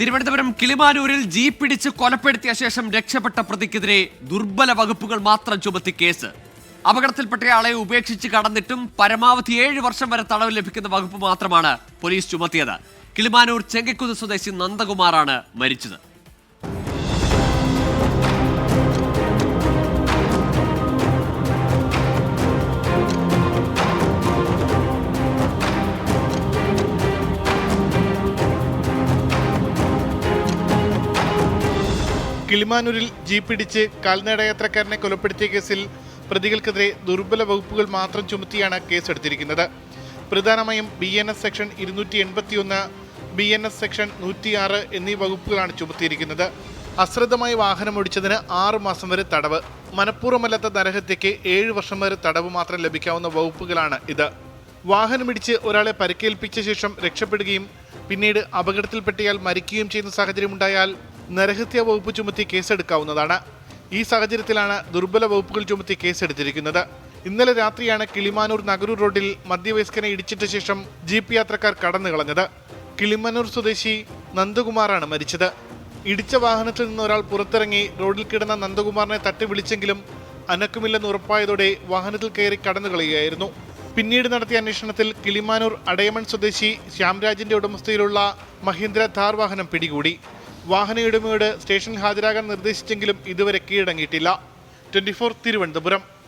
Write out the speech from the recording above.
Thiruvananthapuram കിളിമാനൂരിൽ jeep പിടിച്ച് കൊലപ്പെടുത്തിയ ശേഷം രക്ഷപ്പെട്ട പ്രതിക്കെതിരെ ദുർബല വകുപ്പുകൾ മാത്രം ചുമത്തി കേസ്. അപകടത്തിൽപ്പെട്ടയാളെ ഉപേക്ഷിച്ച് കടന്നിട്ടും പരമാവധി ഏഴ് വർഷം വരെ തടവ് ലഭിക്കുന്ന വകുപ്പ് മാത്രമാണ് പോലീസ് ചുമത്തിയത്. കിളിമാനൂർ ചെങ്കക്കുന്ന് സ്വദേശി നന്ദകുമാറാണ് മരിച്ചത്. കിളിമാനൂരിൽ ജീപ്പിടിച്ച് കാൽനടയാത്രക്കാരനെ കൊലപ്പെടുത്തിയ കേസിൽ പ്രതികൾക്കെതിരെ ദുർബല വകുപ്പുകൾ മാത്രം ചുമത്തിയാണ് കേസെടുത്തിരിക്കുന്നത്. പ്രധാനമായും ബി എൻ എസ് സെക്ഷൻ ഇരുന്നൂറ്റി എൺപത്തിയൊന്ന് ബി എൻ എസ് സെക്ഷൻ നൂറ്റിയാറ് എന്നീ വകുപ്പുകളാണ് ചുമത്തിയിരിക്കുന്നത്. അശ്രദ്ധമായി വാഹനം ഓടിച്ചതിന് ആറ് മാസം വരെ തടവ്. മനഃപൂർവമല്ലാത്ത നരഹത്യയ്ക്ക് ഏഴ് വർഷം വരെ തടവ് മാത്രം ലഭിക്കാവുന്ന വകുപ്പുകളാണ് ഇത്. വാഹനമിടിച്ച് ഒരാളെ പരിക്കേൽപ്പിച്ച ശേഷം രക്ഷപ്പെടുകയും പിന്നീട് അപകടത്തിൽപ്പെട്ടിയാൽ മരിക്കുകയും ചെയ്യുന്ന സാഹചര്യമുണ്ടായാൽ നരഹത്യ വകുപ്പ് ചുമത്തി കേസെടുക്കാവുന്നതാണ്. ഈ സാഹചര്യത്തിലാണ് ദുർബല വകുപ്പുകൾ ചുമത്തി കേസെടുത്തിരിക്കുന്നത്. ഇന്നലെ രാത്രിയാണ് കിളിമാനൂർ നഗരൂർ റോഡിൽ മധ്യവയസ്കനെ ഇടിച്ചിട്ട ശേഷം ജീപ്പ് യാത്രക്കാർ കടന്നു കളഞ്ഞത്. കിളിമാനൂർ സ്വദേശി നന്ദകുമാറാണ് മരിച്ചത്. ഇടിച്ച വാഹനത്തിൽ നിന്ന് ഒരാൾ പുറത്തിറങ്ങി റോഡിൽ കിടന്ന നന്ദകുമാറിനെ തട്ടി വിളിച്ചെങ്കിലും അനക്കുമില്ലെന്ന് ഉറപ്പായതോടെ വാഹനത്തിൽ കയറി കടന്നു കളയുകയായിരുന്നു. പിന്നീട് നടത്തിയ അന്വേഷണത്തിൽ കിളിമാനൂർ അടയമൺ സ്വദേശി ശ്യാംരാജിന്റെ ഉടമസ്ഥയിലുള്ള മഹീന്ദ്ര ഥാർ വാഹനം പിടികൂടി. വാഹന ഉടമയോട് സ്റ്റേഷനിൽ ഹാജരാകാൻ നിർദ്ദേശിച്ചെങ്കിലും ഇതുവരെ കീഴടങ്ങിയിട്ടില്ല. ട്വന്റി തിരുവനന്തപുരം.